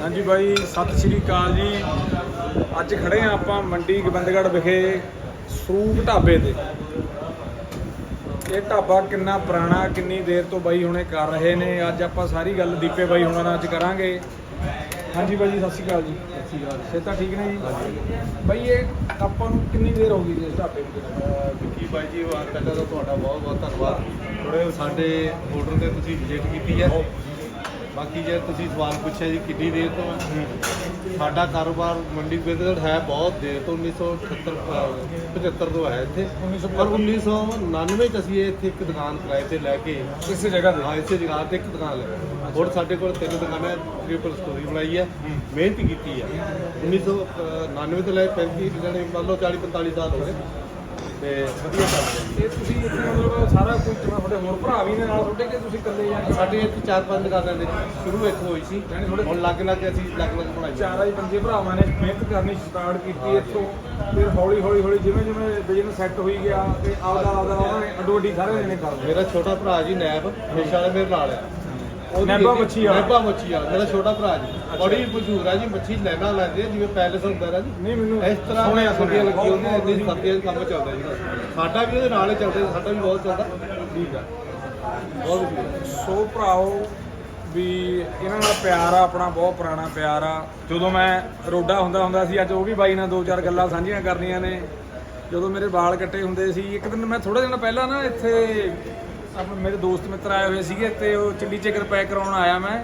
ਹਾਂਜੀ ਬਾਈ, ਸਤਿ ਸ੍ਰੀ ਅਕਾਲ ਜੀ। ਅੱਜ ਖੜੇ ਆ ਆਪਾਂ ਮੰਡੀ ਗੋਬਿੰਦਗੜ੍ਹ ਵਿਖੇ ਸਰੂਪ ਢਾਬੇ ਤੇ। ਇਹ ਢਾਬਾ ਕਿੰਨਾ ਪੁਰਾਣਾ, ਕਿੰਨੀ ਦੇਰ ਤੋਂ ਬਾਈ ਹੁਣੇ ਕਰ ਰਹੇ ਨੇ। ਅੱਜ ਆਪਾਂ ਸਾਰੀ ਗੱਲ ਦੀਪੇ ਬਾਈ ਹੁਣਾਂ ਨਾਲ ਅੱਜ ਕਰਾਂਗੇ। ਹਾਂਜੀ ਬਾਈ ਜੀ ਸਤਿ ਸ਼੍ਰੀ ਅਕਾਲ ਜੀ। ਸਤਿ ਸ਼੍ਰੀ ਅਕਾਲ ਸੇ ਤਾਂ ਠੀਕ ਨੇ ਜੀ? ਬਾਈ ਇਹ ਆਪਾਂ ਨੂੰ ਕਿੰਨੀ ਦੇਰ ਹੋ ਗਈ ਜੀ ਇਸ ਢਾਬੇ ਨੂੰ ਵਿੱਕੀ ਬਾਈ ਜੀ ਵਾਰ ਪਹਿਲਾਂ ਤਾਂ ਤੁਹਾਡਾ ਬਹੁਤ ਬਹੁਤ ਧੰਨਵਾਦ। ਥੋੜੇ ਸਾਡੇ ਹੋਟਲ ਤੇ ਤੁਸੀਂ ਵਿਜ਼ਿਟ ਕੀਤੀ ਹੈ। ਬਾਕੀ ਜੇ ਤੁਸੀਂ ਸਵਾਲ ਪੁੱਛਿਆ ਜੀ ਕਿੰਨੀ ਦੇਰ ਤੋਂ ਸਾਡਾ ਕਾਰੋਬਾਰ ਮੰਡੀ ਬਿਜ਼ਨਸ ਹੈ ਬਹੁਤ ਦੇਰ ਤੋਂ 1978 ਅਹ, 75 ਤੋਂ ਹੈ ਇੱਥੇ। ਪਰ 1999 ਚ ਅਸੀਂ ਇੱਥੇ ਇੱਕ ਦੁਕਾਨ ਕਿਰਾਏ ਤੇ ਲੈ ਕੇ ਇਸੇ ਜਗ੍ਹਾ ਤੇ? ਹਾਂ ਇਸੇ ਜਗ੍ਹਾ ਤੇ ਇੱਕ ਦੁਕਾਨ ਲੈ ਹੁਣ ਸਾਡੇ ਕੋਲ ਤਿੰਨ ਦੁਕਾਨਾਂ ਟ੍ਰਿਪਲ ਸਟੋਰੀ ਬਣਾਈ ਹੈ ਮਿਹਨਤ ਕੀਤੀ ਹੈ। 1999 ਤੋਂ ਲੈ ਕੇ 35 ਜਾਨੇ ਮੰਨ ਲਓ 40 45 ਸਾਲ ਹੋ ਗਏ ਤੇ ਵਧੀਆ ਚੱਲ ਰਿਹਾ ਜੀ। ਇਹ ਤੁਸੀਂ ਇੱਥੇ ਮਤਲਬ ਸਾਰਾ ਕੁਝ ਤੁਹਾਡੇ ਹੋਰ ਭਰਾ ਵੀ ਨੇ ਨਾਲ ਤੁਹਾਡੇ ਕਿ ਤੁਸੀਂ ਇਕੱਲੇ ਜਾਂ ਸਾਡੇ ਇੱਥੇ ਚਾਰ ਪੰਜ ਦੁਕਾਨਾਂ ਨੇ। ਸ਼ੁਰੂ ਇੱਥੋਂ ਹੋਈ ਸੀ। ਹੁਣ ਲੱਗ ਲੱਗ ਅਸੀਂ ਲੱਗ ਲੱਗ ਬਣਾਈ ਚਾਰਾਂ ਹੀ। ਪੰਜੇ ਭਰਾਵਾਂ ਨੇ ਮਿਹਨਤ ਕਰਨੀ ਸਟਾਰਟ ਕੀਤੀ ਇੱਥੋਂ। ਫਿਰ ਹੌਲੀ ਹੌਲੀ ਹੌਲੀ ਜਿਵੇਂ ਜਿਵੇਂ ਬਿਜ਼ਨਸ ਸੈੱਟ ਹੋਈ ਗਿਆ ਤੇ ਆਪਦਾ ਆਪਦਾ ਉਹਨਾਂ ਨੇ ਅੱਡੋ ਅੱਡੀ ਸਾਰੇ ਜਣੇ ਕਰ ਲਏ ਮੇਰਾ ਛੋਟਾ ਭਰਾ ਜੀ ਨੈਬ ਹਮੇਸ਼ਾ ਵਾਲੇ ਮੇਰੇ ਨਾਲ ਆ। ਇੱਕ- ਮੱਛੀ ਵਾਲਾ। ਨੈਬਾ ਮੱਛੀ ਵਾਲਾ ਮੇਰਾ ਛੋਟਾ ਭਰਾ ਜੀ। ਬੜੀ ਮਸ਼ਹੂਰ ਆ ਜੀ ਮੱਛੀ ਲੈਣਾ ਲੈਂਦੇ ਆ ਜਿਵੇਂ ਪੈਲਸ ਹੁੰਦਾ ਨਾ ਜੀ। ਨਹੀਂ ਮੈਨੂੰ ਇਸ ਤਰ੍ਹਾਂ ਸੁਣਿਆ ਵਧੀਆ ਸੁਣਿਆ। ਲੱਗੀ ਉਹਨੇ ਇੰਨੀ ਸਰਦੀਆਂ ਦਾ ਕੰਮ ਚੱਲਦਾ ਜੀ ਸਾਡਾ ਵੀ ਉਹਦੇ ਨਾਲ ਹੀ ਚੱਲਦਾ ਸਾਡਾ ਵੀ ਬਹੁਤ ਚੱਲਦਾ। ਠੀਕ ਆ। ਬਹੁਤ ਸੋ ਭਰਾਓ ਵੀ ਇਹਨਾਂ ਨਾਲ ਪਿਆਰ ਆ ਆਪਣਾ ਬਹੁਤ ਪੁਰਾਣਾ ਪਿਆਰ ਆ। ਜਦੋਂ ਮੈਂ ਰੋਡਾ ਹੁੰਦਾ ਹੁੰਦਾ ਸੀ ਅੱਜ ਉਹ ਵੀ ਬਾਈ ਨਾਲ ਦੋ ਚਾਰ ਗੱਲਾਂ ਸਾਂਝੀਆਂ ਕਰਨੀਆਂ ਨੇ। ਜਦੋਂ ਮੇਰੇ ਵਾਲ ਕੱਟੇ ਹੁੰਦੇ ਸੀ ਇੱਕ ਦਿਨ ਮੈਂ ਥੋੜੇ ਦਿਨ ਪਹਿਲਾਂ ਨਾ ਇੱਥੇ ਆਪਣੇ ਮੇਰੇ ਦੋਸਤ ਮਿੱਤਰ ਆਏ ਹੋਏ ਸੀਗੇ ਤੇ ਉਹ ਚਿੱਲੀ ਚਿਕਨ ਪੈਕ ਕਰਾਉਣ ਆਇਆ ਮੈਂ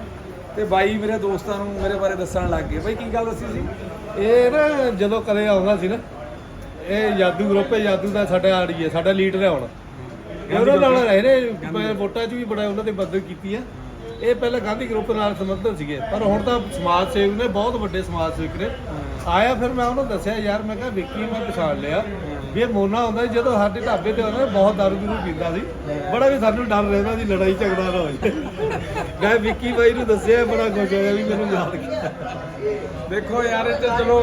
ਤੇ ਬਾਈ ਮੇਰੇ ਦੋਸਤਾਂ ਨੂੰ ਮੇਰੇ ਬਾਰੇ ਦੱਸਣ ਲੱਗ ਗਏ। ਬਾਈ ਕੀ ਗੱਲ ਦੱਸੀ ਸੀ? ਇਹ ਨਾ ਜਦੋਂ ਕਦੇ ਆਉਂਦਾ ਸੀ ਨਾ ਇਹ ਜਾਦੂ ਗਰੁੱਪ ਹੈ ਜਾਦੂ ਦਾ ਸਾਡਾ ਆੜੀ ਹੈ ਸਾਡਾ ਲੀਡਰ ਹੈ ਹੁਣ। ਉਹਨਾਂ ਨਾਲ ਰਹੇ ਨੇ ਵੋਟਾਂ 'ਚ ਵੀ ਬੜਾ ਉਹਨਾਂ ਦੀ ਮਦਦ ਕੀਤੀ ਹੈ ਇਹ ਪਹਿਲਾਂ ਗਾਂਧੀ ਗਰੁੱਪ ਨਾਲ ਸੰਬੰਧਿਤ ਸੀਗੇ, ਪਰ ਹੁਣ ਤਾਂ ਸਮਾਜ ਸੇਵਕ ਨੇ, ਬਹੁਤ ਵੱਡੇ ਸਮਾਜ ਸੇਵਕ ਨੇ। ਆਇਆ ਫਿਰ ਮੈਂ ਉਹਨੂੰ ਦੱਸਿਆ, ਯਾਰ, ਮੈਂ ਕਿਹਾ ਵਿੱਕੀ ਮੈਂ ਪਛਾਣ ਲਿਆ। ਵੀ ਇਹ ਮੋਨਾ ਹੁੰਦਾ ਸੀ, ਜਦੋਂ ਸਾਡੇ ਢਾਬੇ ਤੇ ਆਉਂਦਾ ਬਹੁਤ ਦਾਰੂ ਦੂਰੂ ਪੀਂਦਾ ਸੀ। ਬੜਾ ਵੀ ਸਾਨੂੰ ਡਰ ਰਹਿੰਦਾ ਸੀ, ਲੜਾਈ ਝਗੜਾ ਨਾ ਹੋ ਜਾਏ ਮੈਂ ਵਿੱਕੀ ਬਾਈ ਨੂੰ ਦੱਸਿਆ, ਬੜਾ ਖੁਸ਼ ਹੋਇਆ ਵੀ ਮੈਨੂੰ ਯਾਦ ਕੀਤਾ। ਦੇਖੋ ਯਾਰ, ਇਹ ਤੇ ਚਲੋ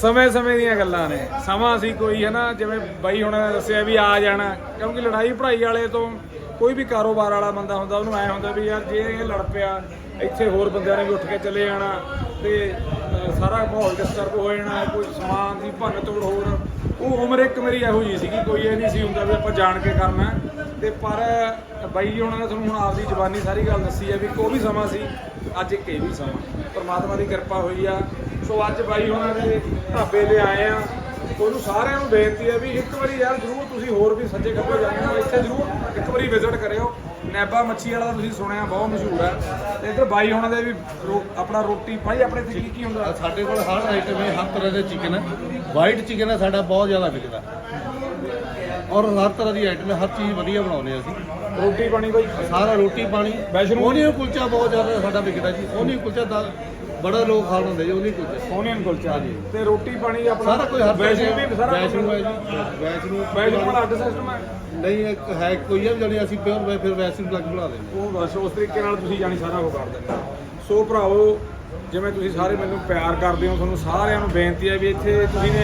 ਸਮੇਂ ਸਮੇਂ ਦੀਆਂ ਗੱਲਾਂ ਨੇ। ਸਮਾਂ ਸੀ ਕੋਈ ਹੈ ਨਾ ਜਿਵੇਂ ਬਾਈ ਹੁਣ ਨੇ ਦੱਸਿਆ ਵੀ ਆ ਜਾਣਾ, ਕਿਉਂਕਿ ਲੜਾਈ ਪੜ੍ਹਾਈ ਵਾਲੇ ਤੋਂ ਕੋਈ ਵੀ ਕਾਰੋਬਾਰ ਵਾਲਾ ਬੰਦਾ ਹੁੰਦਾ, ਉਹਨੂੰ ਐ ਹੁੰਦਾ ਵੀ ਯਾਰ ਜੇ ਇਹ ਲੜ ਪਿਆ, ਇੱਥੇ ਹੋਰ ਬੰਦਿਆਂ ਨੇ ਵੀ ਉੱਠ ਕੇ ਚਲੇ ਜਾਣਾ ਤੇ ਸਾਰਾ ਮਾਹੌਲ ਡਿਸਟਰਬ ਹੋ ਜਾਣਾ, ਕੋਈ ਸਮਾਨ ਦੀ ਭੰਨ ਤੋੜ ਹੋਰ। ਉਹ ਉਮਰ ਇੱਕ ਮੇਰੀ ਇਹੋ ਜੀ ਸੀਗੀ, ਕੋਈ ਇਹ ਨਹੀਂ ਸੀ ਹੁੰਦਾ ਵੀ ਆਪਾਂ ਜਾਣ ਕੇ ਕਰਨਾ। ਤੇ ਪਰ, ਬਾਈ ਜੀ ਉਹਨਾਂ ਨੇ ਤੁਹਾਨੂੰ ਹੁਣ ਆਪਦੀ ਜ਼ਬਾਨੀ ਸਾਰੀ ਗੱਲ ਦੱਸੀ ਹੈ ਵੀ ਕੋਈ ਵੀ ਸਮਾਂ ਸੀ, ਅੱਜ ਇੱਕ ਇਹ ਵੀ ਸਮਾਂ। ਪਰਮਾਤਮਾ ਦੀ ਕਿਰਪਾ ਹੋਈ ਆ। ਸੋ ਅੱਜ ਬਾਈ ਉਹਨਾਂ ਦੇ ਢਾਬੇ ਤੇ ਆਏ ਆ। ਉਹਨੂੰ ਸਾਰਿਆਂ ਨੂੰ ਬੇਨਤੀ ਹੈ ਵੀ ਇੱਕ ਵਾਰੀ ਯਾਰ ਜ਼ਰੂਰ ਤੁਸੀਂ ਹੋਰ ਵੀ ਸੱਜੇ ਖੱਬੇ ਜਾਣਾ ਇੱਥੇ ਜ਼ਰੂਰ ਇੱਕ ਵਾਰੀ ਵਿਜ਼ਿਟ ਕਰਿਓ। ਨੈਬਾ ਮੱਛੀ ਵਾਲਾ ਤੁਸੀਂ ਸੁਣਿਆ ਬਹੁਤ ਮਸ਼ਹੂਰ ਹੈ। ਤੇ ਇੱਧਰ ਬਾਈ ਉਹਨਾਂ ਦੇ ਵੀ ਆਪਣਾ ਰੋਟੀ ਭਾਈ ਆਪਣੇ ਇੱਥੇ ਕੀ ਕੀ ਹੁੰਦਾ? ਸਾਡੇ ਕੋਲ ਹਰ ਆਈਟਮ ਹੈ ਹਰ ਤਰ੍ਹਾਂ ਦੇ ਚਿਕਨ ਹੈ। ਵਾਈਟ ਚਿਕਨ ਹੈ ਸਾਡਾ ਬਹੁਤ ਜ਼ਿਆਦਾ ਵਿਕਦਾ। ਔਰ ਹਰ ਤਰ੍ਹਾਂ ਦੀ ਆਈਟਮ ਹੈ ਹਰ ਚੀਜ਼ ਵਧੀਆ ਬਣਾਉਂਦੇ ਅਸੀਂ। ਰੋਟੀ ਪਾਣੀ ਬਾਈ। ਸਾਰਾ ਰੋਟੀ ਪਾਣੀ। ਵੈਸ਼ਨੂੰ- ਉਹਨੀ ਕੁਲਚਾ ਬਹੁਤ ਜ਼ਿਆਦਾ ਸਾਡਾ ਵਿਕਦਾ ਜੀ। ਉਹਨੀ ਕੁਲਚਾ ਬੜਾ ਲੋਕ ਖਾਣ ਹੁੰਦੇ ਜੀ ਉਹਨੀ ਕੁਲਚਾ ਓਨੀਅਨ ਕੁਲਚਾ ਤੇ ਰੋਟੀ ਪਾਣੀ ਆਪਣਾ ਸਾਰਾ ਕੋਈ ਹਰ ਵੈਸ਼ਨੂੰ ਵੀ ਸਾਰਾ ਵੈਸ਼ਨੂੰ ਹੈ ਜੀ। ਵੈਸ਼ਨੂੰ ਵੈਸ਼ਨੂੰ ਵਾਲਾ ਅੱਡ ਸਿਸਟਮ ਹੈ। ਨਹੀਂ ਇੱਕ ਹੈ ਕੋਈ ਹੈ ਜਿਹੜੀ ਅਸੀਂ ਪਿਓਰ ਵੇ ਫਿਰ ਵੈਸ਼ਨੂੰ ਲੱਗ ਬਣਾ ਦਿੰਦੇ ਉਹ ਬਸ ਉਸ ਤਰੀਕੇ ਨਾਲ ਤੁਸੀਂ ਜਾਣੀ ਸਾਰਾ ਉਹ ਕਰ ਦਿੰਦੇ ਸੋ ਭਰਾਵੋ ਜਿਵੇਂ ਤੁਸੀਂ ਸਾਰੇ ਮੈਨੂੰ ਪਿਆਰ ਕਰਦੇ ਹੋ ਤੁਹਾਨੂੰ ਸਾਰਿਆਂ ਨੂੰ ਬੇਨਤੀ ਹੈ ਵੀ ਇੱਥੇ ਤੁਸੀਂ ਨੇ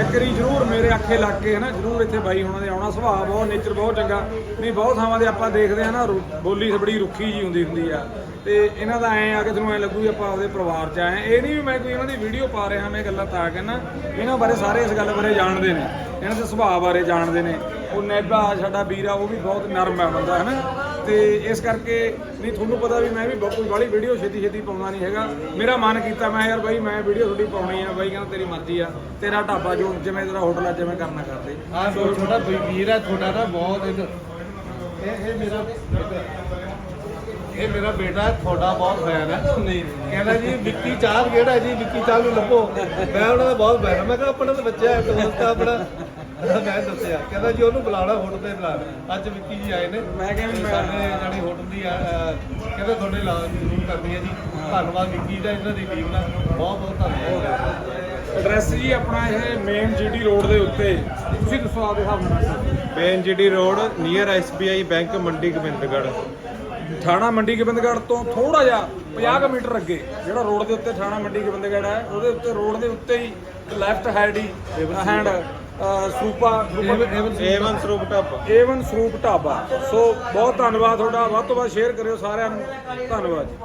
ਇੱਕ ਵਾਰੀ ਜ਼ਰੂਰ ਮੇਰੇ ਅੱਖੇ ਲੱਗ ਕੇ ਹਨਾ ਜ਼ਰੂਰ ਇੱਥੇ ਬਾਈ ਹੁਣਾਂ ਦੇ ਆਉਣਾ। ਸੁਭਾਅ ਬਹੁਤ ਨੇਚਰ ਬਹੁਤ ਚੰਗਾ। ਨਹੀਂ ਬਹੁਤ ਥਾਵਾਂ ਦੇ ਆਪਾਂ ਦੇਖਦੇ ਆ ਨਾ ਰੁ- ਬੋਲੀ ਬੜੀ ਰੁੱਖੀ ਜੀ ਹੁੰਦੀ ਹੁੰਦੀ ਆ। ਤੇ ਇਹਨਾਂ ਦਾ ਐਂ ਆ ਕਿ ਤੁਹਾਨੂੰ ਐਂ ਲੱਗੂ ਵੀ ਆਪਾਂ ਆਪਦੇ ਪਰਿਵਾਰ 'ਚ ਆਏ ਆ। ਇਹ ਨਹੀਂ ਵੀ ਮੈਂ ਕੋਈ ਇਹਨਾਂ ਦੀ ਵੀਡੀਓ ਪਾ ਰਿਹਾ, ਮੈਂ ਗੱਲਾਂ ਤਾਂ ਕਹਿੰਦਾ, ਇਹਨਾਂ ਬਾਰੇ ਸਾਰੇ ਇਸ ਗੱਲ ਬਾਰੇ ਜਾਣਦੇ ਨੇ। ਇਹਨਾਂ ਦੇ ਸੁਭਾਅ ਬਾਰੇ ਜਾਣਦੇ ਨੇ। ਉਹ ਨੈਬਾ, ਸਾਡਾ ਵੀਰ ਆ ਉਹ ਵੀ ਬਹੁਤ ਨਰਮ ਹੈ ਬੰਦਾ, ਹਨਾ? ਤੇ ਇਸ ਕਰਕੇ ਨਹੀਂ, ਤੁਹਾਨੂੰ ਪਤਾ ਵੀ ਮੈਂ ਵੀ ਬਹੁਤ ਕੋਈ ਵਾਲੀ ਵੀਡੀਓ ਛੇਤੀ ਛੇਤੀ ਪਾਉਂਦਾ ਨਹੀਂ ਹੈਗਾ। ਮੇਰਾ ਮਨ ਕੀਤਾ, ਮੈਂ ਯਾਰ ਬਾਈ, ਮੈਂ ਵੀਡੀਓ ਤੁਹਾਡੀ ਪਾਉਣੀ ਆ, ਬਾਈ ਕਹਿੰਦਾ ਤੇਰੀ ਮਰਜ਼ੀ ਆ। ਤੇਰਾ ਢਾਬਾ ਜੋ ਜਿਵੇਂ ਤੇਰਾ ਹੋਟਲ ਆ, ਜਿਵੇਂ ਕਰਨਾ ਕਰਦੇ। ਆਹ ਛੋਟਾ ਵੀਰ ਹੈ ਤੁਹਾਡਾ ਨਾ ਬਹੁਤ ਇਹ ਇਹ ਮੇਰਾ ਇਹ ਮੇਰਾ ਬੇਟਾ ਤੁਹਾਡਾ ਬਹੁਤ ਫੈਨ ਹੈ। ਨਹੀਂ ਕਹਿੰਦਾ ਜੀ ਵਿੱਕੀ ਚਾਹ ਕਿਹੜਾ ਜੀ? ਵਿੱਕੀ ਚਾਹ ਨੂੰ ਲੱਭੋ। ਮੈਂ ਉਹਨਾਂ ਦਾ ਬਹੁਤ ਫੈਨ ਮੈਂ ਕਿਹਾ ਆਪਣਾ ਤਾਂ ਬੱਚਾ ਹੈ ਦੋਸਤ ਆ ਆਪਣਾ। ਮੈਂ ਦੱਸਿਆ। ਕਹਿੰਦਾ ਜੀ ਉਹਨੂੰ ਬੁਲਾਣਾ ਹੋਟਲ ਤੇ ਬੁਲਾ ਅੱਜ ਵਿੱਕੀ ਜੀ ਆਏ ਨੇ। ਮੈਂ ਕਿਹਾ ਵੀ ਮੈਂ- ਸਾਡੇ ਜਾਨੀ ਹੋਟਲ ਦੀ ਕਹਿੰਦਾ ਤੁਹਾਡੇ ਲਾ ਜ਼ਰੂਰ ਕਰਨੀ ਹੈ ਜੀ। ਧੰਨਵਾਦ ਵਿੱਕੀ ਦਾ ਇਹਨਾਂ ਦੀ ਟੀਮ ਦਾ। ਬਹੁਤ ਬਹੁਤ ਧੰਨਵਾਦ। ਐਡਰੈਸ ਜੀ ਆਪਣਾ ਇਹ ਮੇਨ ਜੀਟੀ ਰੋਡ ਦੇ ਉੱਤੇ। ਤੁਸੀਂ ਦੱਸੋ ਆਪਦੇ ਹਿਸਾਬ ਨਾਲ। BNGD road near SBI bank Mandi Gobindgarh. ਥਾਣਾ ਮੰਡੀ ਗੋਬਿੰਦਗੜ੍ਹ ਤੋਂ ਥੋੜਾ ਜਿਹਾ 50 ਕੁ ਮੀਟਰ ਅੱਗੇ ਜਿਹੜਾ ਰੋਡ ਦੇ ਉੱਤੇ ਥਾਣਾ ਮੰਡੀ ਗੋਬਿੰਦਗੜ੍ਹ ਹੈ ਉਹਦੇ ਉੱਤੇ ਰੋਡ ਦੇ ਉੱਤੇ ਹੀ ਲੈਫਟ ਹੈਂਡ ਹੀ ਹੈਂਡ ਸੂਪਾ ਏਵਨ ਸਰੂਪ ਢਾਬਾ। ਏਵਨ ਸਰੂਪ ਢਾਬਾ। ਸੋ ਬਹੁਤ ਧੰਨਵਾਦ ਤੁਹਾਡਾ। ਵੱਧ ਤੋਂ ਵੱਧ ਸ਼ੇਅਰ ਕਰਿਓ ਸਾਰਿਆਂ ਨੂੰ। ਧੰਨਵਾਦ ਜੀ।